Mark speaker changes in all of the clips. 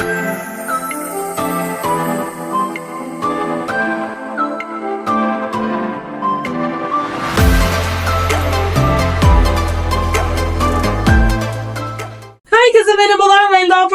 Speaker 1: Thank you.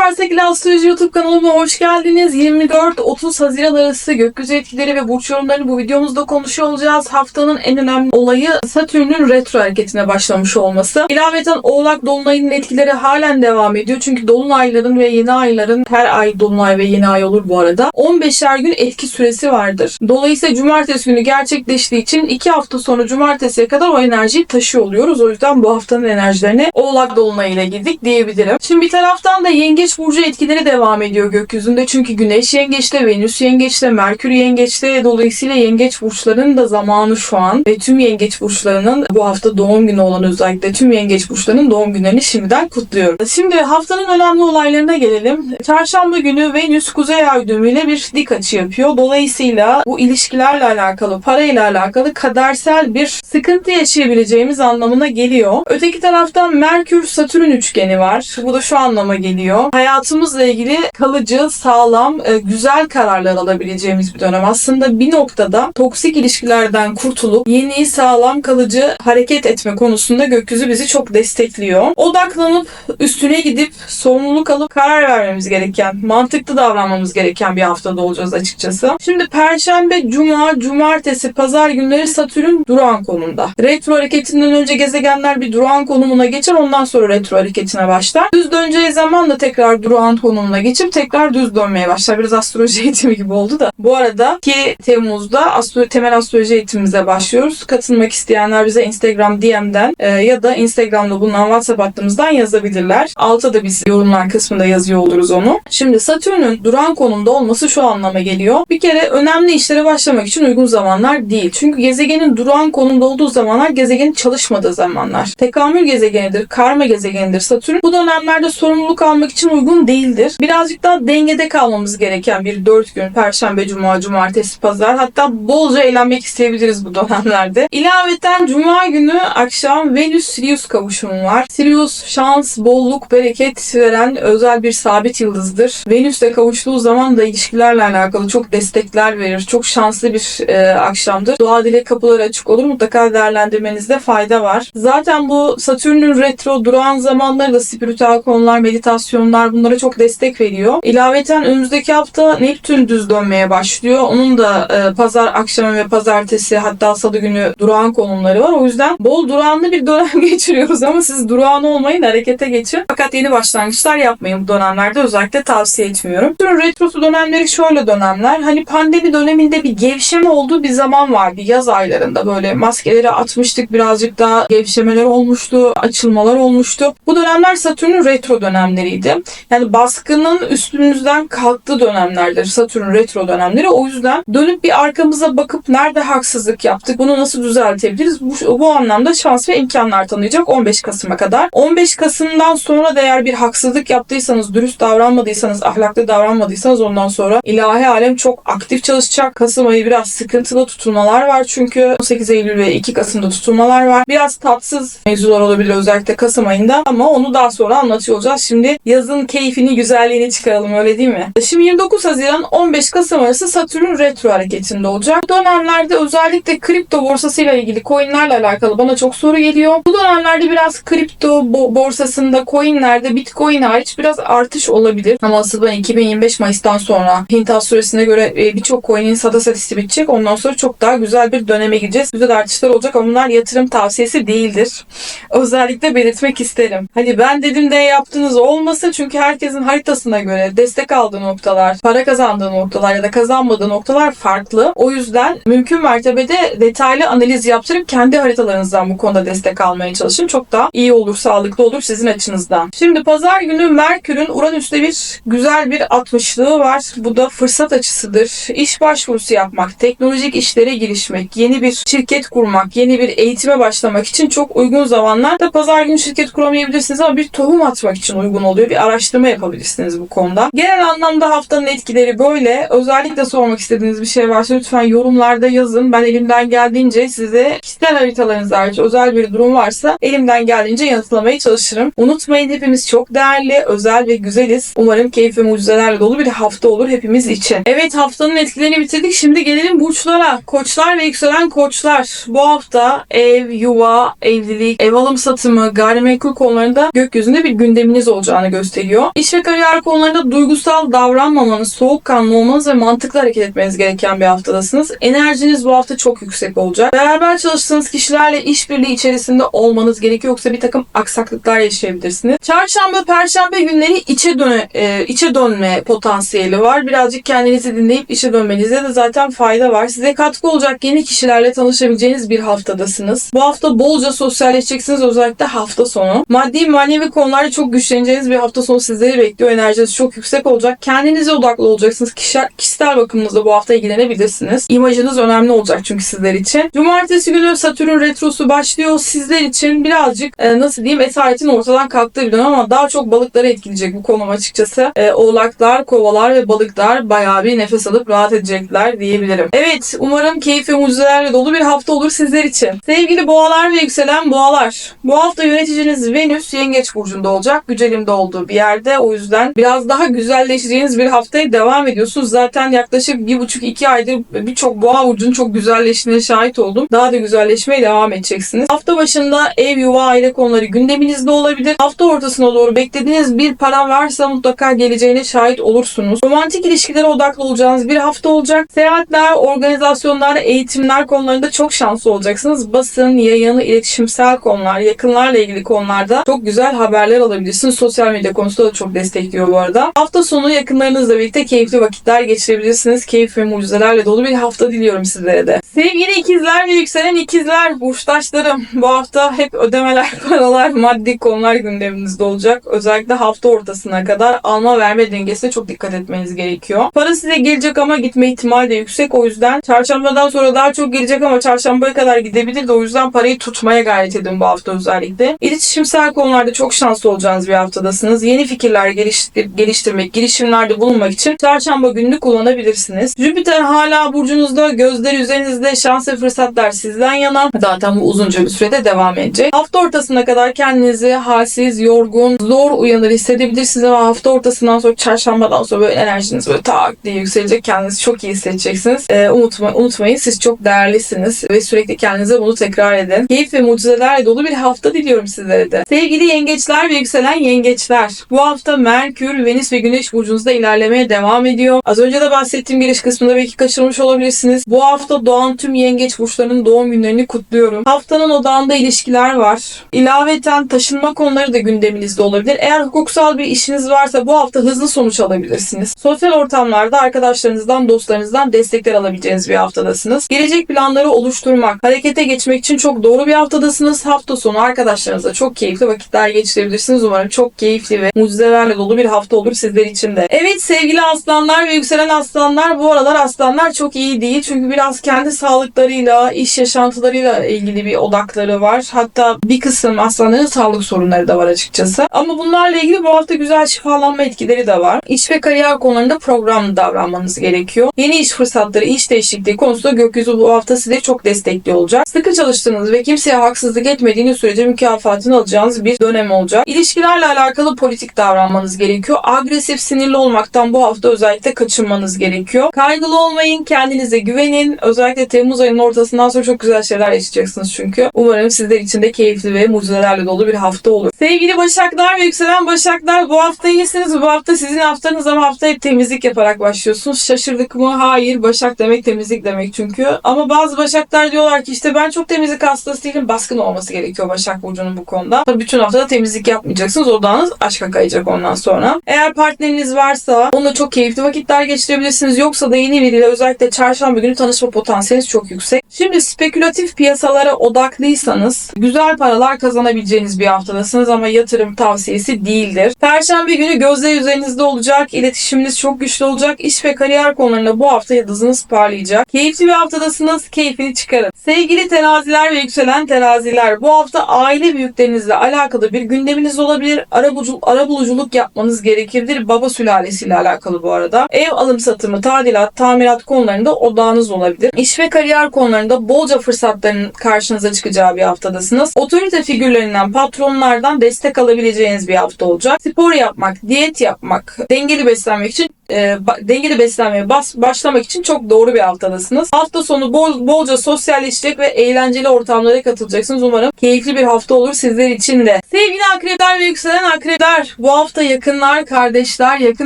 Speaker 1: Parsakil Astroloji YouTube kanalıma hoş geldiniz. 24-30 Haziran arası gökyüzü etkileri ve burç yorumlarını bu videomuzda konuşuyor olacağız. Haftanın en önemli olayı Satürn'ün retro hareketine başlamış olması. İlaveten Oğlak Dolunay'ın etkileri halen devam ediyor. Çünkü Dolunayların ve yeni ayların her ay Dolunay ve yeni ay olur bu arada. 15'er gün etki süresi vardır. Dolayısıyla Cumartesi günü gerçekleştiği için 2 hafta sonra Cumartesi'ye kadar o enerjiyi taşıyor oluyoruz. O yüzden bu haftanın enerjilerini Oğlak Dolunay ile girdik diyebilirim. Şimdi bir taraftan da Yengeç Burcu etkileri devam ediyor gökyüzünde. Çünkü Güneş Yengeç'te, Venüs Yengeç'te, Merkür Yengeç'te. Dolayısıyla Yengeç Burçlarının da zamanı şu an. Ve tüm Yengeç Burçlarının bu hafta doğum günü olan özellikle tüm Yengeç Burçlarının doğum günlerini şimdiden kutluyorum. Şimdi haftanın önemli olaylarına gelelim. Çarşamba günü Venüs Kuzey Ay düğümüyle bir dik açı yapıyor. Dolayısıyla bu ilişkilerle alakalı, parayla alakalı kadersel bir sıkıntı yaşayabileceğimiz anlamına geliyor. Öteki taraftan Merkür Satürn üçgeni var. Bu da şu anlama geliyor. Hayatımızla ilgili kalıcı, sağlam, e, güzel kararlar alabileceğimiz bir dönem. Aslında bir noktada toksik ilişkilerden kurtulup yeni, sağlam, kalıcı hareket etme konusunda gökyüzü bizi çok destekliyor. Odaklanıp üstüne gidip sorumluluk alıp karar vermemiz gereken, mantıklı davranmamız gereken bir haftada olacağız açıkçası. Şimdi Perşembe, Cuma, Cumartesi, Pazar günleri Satürn durağan konumda. Retro hareketinden önce gezegenler bir durağan konumuna geçer ondan sonra retro hareketine başlar. Düz döneceği zaman da tekrar durağan konumuna geçip tekrar düz dönmeye başlar. Biraz astroloji eğitimi gibi oldu da. Bu arada 2 Temmuz'da astro temel astroloji eğitimimize başlıyoruz. Katılmak isteyenler bize Instagram DM'den e, ya da Instagram'da bulunan WhatsApp hattımızdan yazabilirler. Altta da biz yorumlar kısmında yazıyor oluruz onu. Şimdi Satürn'ün duran konumda olması şu anlama geliyor. Bir kere önemli işlere başlamak için uygun zamanlar değil. Çünkü gezegenin duran konumda olduğu zamanlar gezegenin çalışmadığı zamanlar. Tekamül gezegenidir, karma gezegenidir Satürn. Bu dönemlerde sorumluluk almak için uygun değildir. Birazcık daha dengede kalmamız gereken bir 4 gün. Perşembe, Cuma, Cumartesi, Pazar. Hatta bolca eğlenmek isteyebiliriz bu dönemlerde. İlaveten Cuma günü akşam Venüs-Sirius kavuşumu var. Sirius şans, bolluk, bereket veren özel bir sabit yıldızdır. Venüs'le kavuştuğu zaman da ilişkilerle alakalı çok destekler verir. Çok şanslı bir e, akşamdır. Doğa dilek kapıları açık olur. Mutlaka değerlendirmenizde fayda var. Zaten bu Satürn'ün retro durağan zamanları da spiritüel konular, meditasyonlar bunlara çok destek veriyor. İlaveten önümüzdeki hafta Neptün düz dönmeye başlıyor. Onun da e, pazar akşamı ve pazartesi hatta salı günü durağan konumları var. O yüzden bol durağanlı bir dönem geçiriyoruz ama siz durağan olmayın harekete geçin. Fakat yeni başlangıçlar yapmayın bu dönemlerde özellikle tavsiye etmiyorum. Türün retrosu dönemleri şöyle dönemler. Hani pandemi döneminde bir gevşeme olduğu bir zaman vardı yaz aylarında böyle maskeleri atmıştık birazcık daha gevşemeler olmuştu, açılmalar olmuştu. Bu dönemler Satürn'ün retro dönemleriydi. Yani baskının üstümüzden kalktığı dönemlerdir Satürn retro dönemleri. O yüzden dönüp bir arkamıza bakıp nerede haksızlık yaptık, bunu nasıl düzeltebiliriz? Bu, bu anlamda şans ve imkanlar tanıyacak 15 Kasım'a kadar. 15 Kasım'dan sonra da eğer bir haksızlık yaptıysanız, dürüst davranmadıysanız, ahlaklı davranmadıysanız ondan sonra ilahi alem çok aktif çalışacak. Kasım ayı biraz sıkıntılı tutulmalar var çünkü 18 Eylül ve 2 Kasım'da tutulmalar var. Biraz tatsız mevzular olabilir özellikle Kasım ayında ama onu daha sonra anlatıyor olacağız. Şimdi yazın keyfini, güzelliğini çıkaralım öyle değil mi? Şimdi 29 Haziran 15 Kasım arası Satürn retro hareketinde olacak. Dönemlerde özellikle kripto borsasıyla ilgili coinlerle alakalı bana çok soru geliyor. Bu dönemlerde biraz kripto bo- borsasında coinlerde Bitcoin hariç biraz artış olabilir. Ama asıl ben 2025 Mayıs'tan sonra Hint astrolojisine göre e, birçok coin'in satış listi bitecek. Ondan sonra çok daha güzel bir döneme gireceğiz. Güzel artışlar olacak ama bunlar yatırım tavsiyesi değildir. Özellikle belirtmek isterim. Hani ben dedim de yaptığınız olmasın çünkü herkesin haritasına göre destek aldığı noktalar, para kazandığı noktalar ya da kazanmadığı noktalar farklı. O yüzden mümkün mertebede detaylı analiz yaptırıp kendi haritalarınızdan bu konuda destek almaya çalışın. Çok daha iyi olur, sağlıklı olur sizin açınızdan. Şimdi pazar günü Merkür'ün Uranüs'te bir güzel bir 60'lığı var. Bu da fırsat açısıdır. İş başvurusu yapmak, teknolojik işlere girişmek, yeni bir şirket kurmak, yeni bir eğitime başlamak için çok uygun zamanlar. Da pazar günü şirket kuramayabilirsiniz ama bir tohum atmak için uygun oluyor. Bir araştırma yapabilirsiniz bu konuda. Genel anlamda haftanın etkileri böyle. Özellikle sormak istediğiniz bir şey varsa lütfen yorumlarda yazın. Ben elimden geldiğince size kişisel haritalarınız hariç özel bir durum varsa elimden geldiğince yanıtlamaya çalışırım. Unutmayın hepimiz çok değerli, özel ve güzeliz. Umarım keyif ve mucizelerle dolu bir hafta olur hepimiz için. Evet haftanın etkilerini bitirdik. Şimdi gelelim burçlara. Koçlar ve yükselen koçlar. Bu hafta ev, yuva, evlilik, ev alım satımı, gayrimenkul konularında gökyüzünde bir gündeminiz olacağını gösteriyor. İş ve kariyer konularında duygusal davranmamanız, soğukkanlı olmanız ve mantıklı hareket etmeniz gereken bir haftadasınız. Enerjiniz bu hafta çok yüksek olacak. Beraber çalıştığınız kişilerle işbirliği içerisinde olmanız gerekiyor yoksa bir takım aksaklıklar yaşayabilirsiniz. Çarşamba, perşembe günleri içe döne, e, içe dönme potansiyeli var. Birazcık kendinizi dinleyip işe dönmenize de zaten fayda var. Size katkı olacak yeni kişilerle tanışabileceğiniz bir haftadasınız. Bu hafta bolca sosyalleşeceksiniz özellikle hafta sonu. Maddi manevi konularda çok güçleneceğiniz bir hafta sonu sizleri bekliyor. Enerjiniz çok yüksek olacak. Kendinize odaklı olacaksınız. Kişisel, kişisel bakımınızla bu hafta ilgilenebilirsiniz. İmajınız önemli olacak çünkü sizler için. Cumartesi günü Satürn retrosu başlıyor. Sizler için birazcık e, nasıl diyeyim esaretin ortadan kalktığı bir dönem ama daha çok balıkları etkileyecek bu konum açıkçası. E, oğlaklar, kovalar ve balıklar bayağı bir nefes alıp rahat edecekler diyebilirim. Evet umarım keyif ve mucizelerle dolu bir hafta olur sizler için. Sevgili boğalar ve yükselen boğalar. Bu hafta yöneticiniz Venüs Yengeç Burcu'nda olacak. Gücelimde olduğu bir yerde. O yüzden biraz daha güzelleşeceğiniz bir haftaya devam ediyorsunuz. Zaten yaklaşık bir buçuk iki aydır birçok boğa burcunun çok güzelleştiğine şahit oldum. Daha da güzelleşmeye devam edeceksiniz. Hafta başında ev, yuva, aile konuları gündeminizde olabilir. Hafta ortasına doğru beklediğiniz bir para varsa mutlaka geleceğine şahit olursunuz. Romantik ilişkilere odaklı olacağınız bir hafta olacak. Seyahatler, organizasyonlar, eğitimler konularında çok şanslı olacaksınız. Basın, yayın, iletişimsel konular, yakınlarla ilgili konularda çok güzel haberler alabilirsiniz. Sosyal medya konusunda da çok destekliyor bu arada. Hafta sonu yakınlarınızla birlikte keyifli vakitler geçirebilirsiniz. Keyif ve mucizelerle dolu bir hafta diliyorum sizlere de. Sevgili ikizler ve yükselen ikizler, burçtaşlarım. Bu hafta hep ödemeler, paralar, maddi konular gündeminizde olacak. Özellikle hafta ortasına kadar alma verme dengesine çok dikkat etmeniz gerekiyor. Para size gelecek ama gitme ihtimali de yüksek. O yüzden çarşambadan sonra daha çok gelecek ama çarşambaya kadar gidebilir de o yüzden parayı tutmaya gayret edin bu hafta özellikle. İletişimsel konularda çok şanslı olacağınız bir haftadasınız. Yeni fikirler geliştir geliştirmek, girişimlerde bulunmak için çarşamba gününü kullanabilirsiniz. Jüpiter hala burcunuzda, gözleri üzerinizde şans ve fırsatlar sizden yana. Zaten bu uzunca bir sürede devam edecek. Hafta ortasına kadar kendinizi halsiz, yorgun, zor uyanır hissedebilirsiniz ama hafta ortasından sonra çarşambadan sonra böyle enerjiniz böyle tak diye yükselecek. Kendinizi çok iyi hissedeceksiniz. Ee, unutma, unutmayın siz çok değerlisiniz ve sürekli kendinize bunu tekrar edin. Keyif ve mucizelerle dolu bir hafta diliyorum sizlere de. Sevgili yengeçler ve yükselen yengeçler. Bu hafta Merkür, Venüs ve Güneş burcunuzda ilerlemeye devam ediyor. Az önce de bahsettiğim giriş kısmında belki kaçırmış olabilirsiniz. Bu hafta doğan tüm yengeç burçlarının doğum günlerini kutluyorum. Haftanın odağında ilişkiler var. İlaveten taşınma konuları da gündeminizde olabilir. Eğer hukuksal bir işiniz varsa bu hafta hızlı sonuç alabilirsiniz. Sosyal ortamlarda arkadaşlarınızdan, dostlarınızdan destekler alabileceğiniz bir haftadasınız. Gelecek planları oluşturmak, harekete geçmek için çok doğru bir haftadasınız. Hafta sonu arkadaşlarınızla çok keyifli vakitler geçirebilirsiniz. Umarım çok keyifli ve mucizelerle dolu bir hafta olur sizler için de. Evet sevgili aslanlar ve yükselen aslanlar bu aralar aslanlar çok iyi değil. Çünkü biraz kendi sağlıklarıyla, iş yaşantılarıyla ilgili bir odakları var. Hatta bir kısım aslanların sağlık sorunları da var açıkçası. Ama bunlarla ilgili bu hafta güzel şifalanma etkileri de var. İş ve kariyer konularında programlı davranmanız gerekiyor. Yeni iş fırsatları, iş değişikliği konusunda gökyüzü bu hafta size çok destekli olacak. Sıkı çalıştığınız ve kimseye haksızlık etmediğiniz sürece mükafatını alacağınız bir dönem olacak. İlişkilerle alakalı politik davranmanız gerekiyor. Agresif, sinirli olmaktan bu hafta özellikle kaçınmanız gerekiyor. Kaygılı olmayın, kendinize güvenin. Özellikle Temmuz ayının ortasından sonra çok güzel şeyler yaşayacaksınız çünkü. Umarım sizler için de keyifli ve mucizelerle dolu bir hafta olur. Sevgili Başaklar ve yükselen Başaklar bu hafta iyisiniz. Bu hafta sizin haftanız ama haftaya temizlik yaparak başlıyorsunuz. Şaşırdık mı? Hayır. Başak demek temizlik demek çünkü. Ama bazı Başaklar diyorlar ki işte ben çok temizlik hastası değilim. Baskın olması gerekiyor Başak Burcu'nun bu konuda. Tabii bütün haftada temizlik yapmayacaksınız. Odağınız aşka kayacak ondan sonra. Eğer partneriniz varsa onunla çok keyifli vakitler geçirebilirsiniz. Yoksa da yeni biriyle özellikle çarşamba günü tanışma potansiyeliniz çok yüksek. Şimdi spekülatif piyasalara odaklıysanız güzel paralar kazanabileceğiniz bir haftadasınız ama yatırım tavsiyesi değildir. Perşembe günü gözler üzerinizde olacak. İletişiminiz çok güçlü olacak. İş ve kariyer konularında bu hafta yıldızınız parlayacak. Keyifli bir haftadasınız. Keyfini çıkarın. Sevgili teraziler ve yükselen teraziler bu hafta aile büyüklerinizle alakalı bir gündeminiz olabilir. Arabuluculuk, buluculuk yapmanız gerekebilir. Baba sülalesiyle alakalı bu arada. Ev alım satımı, tadilat, tamirat konularında odağınız olabilir. İş ve kariyer konularında bolca fırsatların karşınıza çıkacağı bir haftadasınız. Otorite figürlerinden, patronlardan destek alabileceğiniz bir hafta olacak. Spor yapmak, diyet yapmak, dengeli beslenmek için e, dengeli beslenmeye bas, başlamak için çok doğru bir haftadasınız. Hafta sonu bol, bolca sosyalleşecek ve eğlenceli ortamlara katılacaksınız. Umarım keyifli bir hafta olur sizler için de. Sevgili akrepler ve yükselen akrepler bu hafta yakınlar, kardeşler, yakın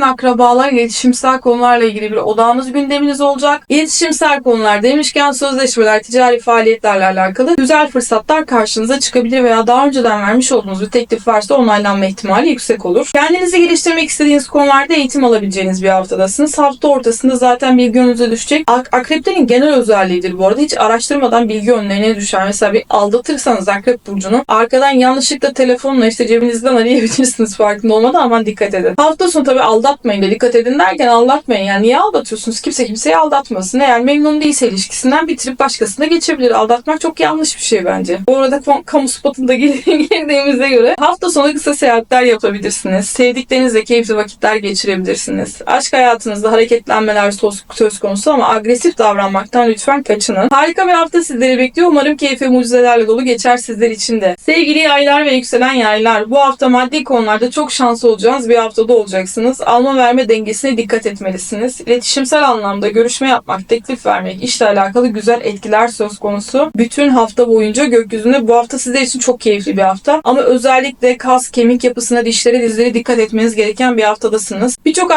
Speaker 1: akrabalar, iletişimsel konularla ilgili bir odağınız gündeminiz olacak. İletişimsel konular demişken sözleşmeler, ticari faaliyetlerle alakalı güzel fırsatlar karşınıza çıkabilir veya daha önceden vermiş olduğunuz bir teklif varsa onaylanma ihtimali yüksek olur. Kendinizi geliştirmek istediğiniz konularda eğitim alabileceğiniz bir haftadasınız. Hafta ortasında zaten bilgi önünüze düşecek. Ak- akreplerin genel özelliğidir bu arada. Hiç araştırmadan bilgi önlerine düşer. Mesela bir aldatırsanız akrep burcunu arkadan yanlışlıkla telefonla işte cebinizden arayabilirsiniz farkında olmadan aman dikkat edin. Hafta sonu tabii aldatmayın da dikkat edin derken aldatmayın. Yani niye aldatıyorsunuz? Kimse kimseyi aldatmasın. Eğer memnun değilse ilişkisinden bitirip başkasına geçebilir. Aldatmak çok yanlış bir şey bence. Bu arada kamu spotunda gir- girdiğimize göre hafta sonu kısa seyahatler yapabilirsiniz. Sevdiklerinizle keyifli vakitler geçirebilirsiniz. Hayatınızda hareketlenmeler söz, konusu ama agresif davranmaktan lütfen kaçının. Harika bir hafta sizleri bekliyor. Umarım keyif ve mucizelerle dolu geçer sizler için de. Sevgili yaylar ve yükselen yaylar, bu hafta maddi konularda çok şanslı olacağınız bir haftada olacaksınız. Alma verme dengesine dikkat etmelisiniz. İletişimsel anlamda görüşme yapmak, teklif vermek, işle alakalı güzel etkiler söz konusu. Bütün hafta boyunca gökyüzünde bu hafta sizler için çok keyifli bir hafta. Ama özellikle kas, kemik yapısına, dişlere, dizlere dikkat etmeniz gereken bir haftadasınız. Birçok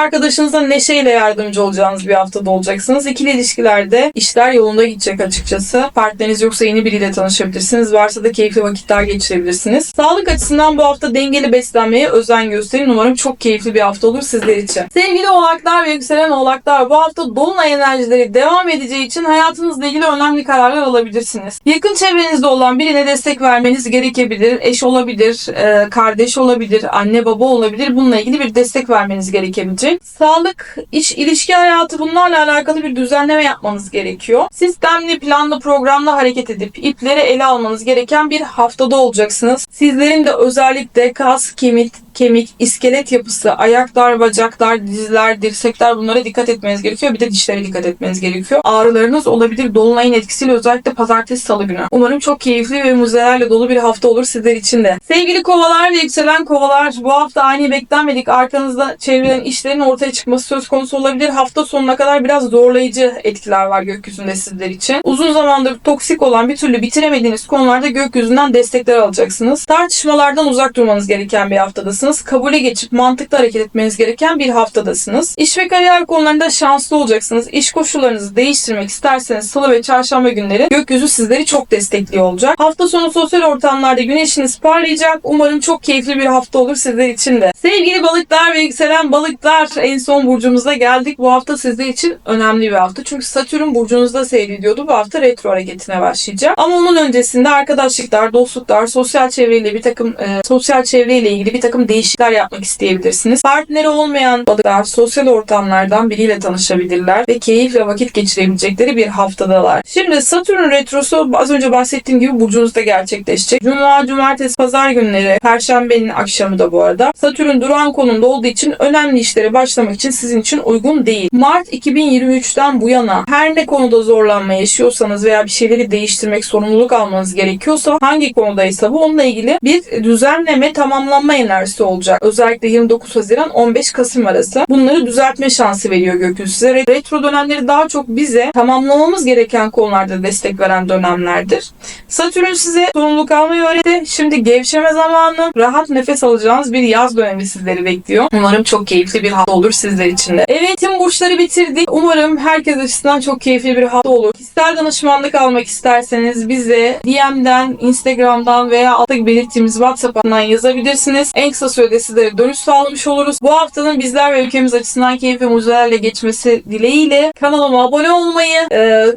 Speaker 1: arkadaşınıza neşeyle yardımcı olacağınız bir haftada olacaksınız. İkili ilişkilerde işler yolunda gidecek açıkçası. Partneriniz yoksa yeni biriyle tanışabilirsiniz. Varsa da keyifli vakitler geçirebilirsiniz. Sağlık açısından bu hafta dengeli beslenmeye özen gösterin. Umarım çok keyifli bir hafta olur sizler için. Sevgili oğlaklar ve yükselen oğlaklar bu hafta dolunay enerjileri devam edeceği için hayatınızla ilgili önemli kararlar alabilirsiniz. Yakın çevrenizde olan birine destek vermeniz gerekebilir. Eş olabilir, e, kardeş olabilir, anne baba olabilir. Bununla ilgili bir destek vermeniz gerekebilecek. Sağlık, iş, ilişki hayatı bunlarla alakalı bir düzenleme yapmanız gerekiyor. Sistemli, planlı, programlı hareket edip ipleri ele almanız gereken bir haftada olacaksınız. Sizlerin de özellikle kas, kemik, kemik, iskelet yapısı, ayaklar, bacaklar, dizler, dirsekler bunlara dikkat etmeniz gerekiyor. Bir de dişlere dikkat etmeniz gerekiyor. Ağrılarınız olabilir. Dolunayın etkisiyle özellikle pazartesi salı günü. Umarım çok keyifli ve mucizelerle dolu bir hafta olur sizler için de. Sevgili kovalar ve yükselen kovalar bu hafta ani beklenmedik arkanızda çevrilen işlerin ortaya çıkması söz konusu olabilir. Hafta sonuna kadar biraz zorlayıcı etkiler var gökyüzünde sizler için. Uzun zamandır toksik olan bir türlü bitiremediğiniz konularda gökyüzünden destekler alacaksınız. Tartışmalardan uzak durmanız gereken bir haftadasınız. Kabule geçip mantıklı hareket etmeniz gereken bir haftadasınız. İş ve kariyer konularında şanslı olacaksınız. İş koşullarınızı değiştirmek isterseniz salı ve çarşamba günleri gökyüzü sizleri çok destekliyor olacak. Hafta sonu sosyal ortamlarda güneşiniz parlayacak. Umarım çok keyifli bir hafta olur sizler için de. Sevgili balıklar ve yükselen balıklar en son burcumuza geldik. Bu hafta sizler için önemli bir hafta. Çünkü Satürn burcunuzda seyrediyordu. Bu hafta retro hareketine başlayacak. Ama onun öncesinde arkadaşlıklar, dostluklar, sosyal çevreyle bir takım e, sosyal çevreyle ilgili bir takım değişiklikler yapmak isteyebilirsiniz. Partneri olmayan balıklar sosyal ortamlardan biriyle tanışabilirler ve keyifle vakit geçirebilecekleri bir haftadalar. Şimdi Satürn retrosu az önce bahsettiğim gibi burcunuzda gerçekleşecek. Cuma, cumartesi, pazar günleri, perşembenin akşamı da bu arada. Satürn duran konumda olduğu için önemli işlere başlamak için sizin için uygun değil. Mart 2023'ten bu yana her ne konuda zorlanma yaşıyorsanız veya bir şeyleri değiştirmek, sorumluluk almanız gerekiyorsa hangi konudaysa bu onunla ilgili bir düzenleme, tamamlanma enerjisi olacak. Özellikle 29 Haziran 15 Kasım arası. Bunları düzeltme şansı veriyor gökyüzü size. Retro dönemleri daha çok bize tamamlamamız gereken konularda destek veren dönemlerdir. Satürn size sorumluluk almayı öğretti. Şimdi gevşeme zamanı, rahat nefes alacağınız bir yaz dönemi sizleri bekliyor. Umarım çok keyifli bir hafta olur sizler için de. Evet tüm burçları bitirdik. Umarım herkes açısından çok keyifli bir hafta olur. Kişisel danışmanlık almak isterseniz bize DM'den, Instagram'dan veya altta belirttiğimiz WhatsApp'tan yazabilirsiniz. En kısa sürede sizlere dönüş sağlamış oluruz. Bu haftanın bizler ve ülkemiz açısından keyif ve mucizelerle geçmesi dileğiyle kanalıma abone olmayı,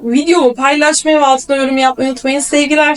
Speaker 1: videomu paylaşmayı ve altına yorum yapmayı unutmayın. Sevgiler.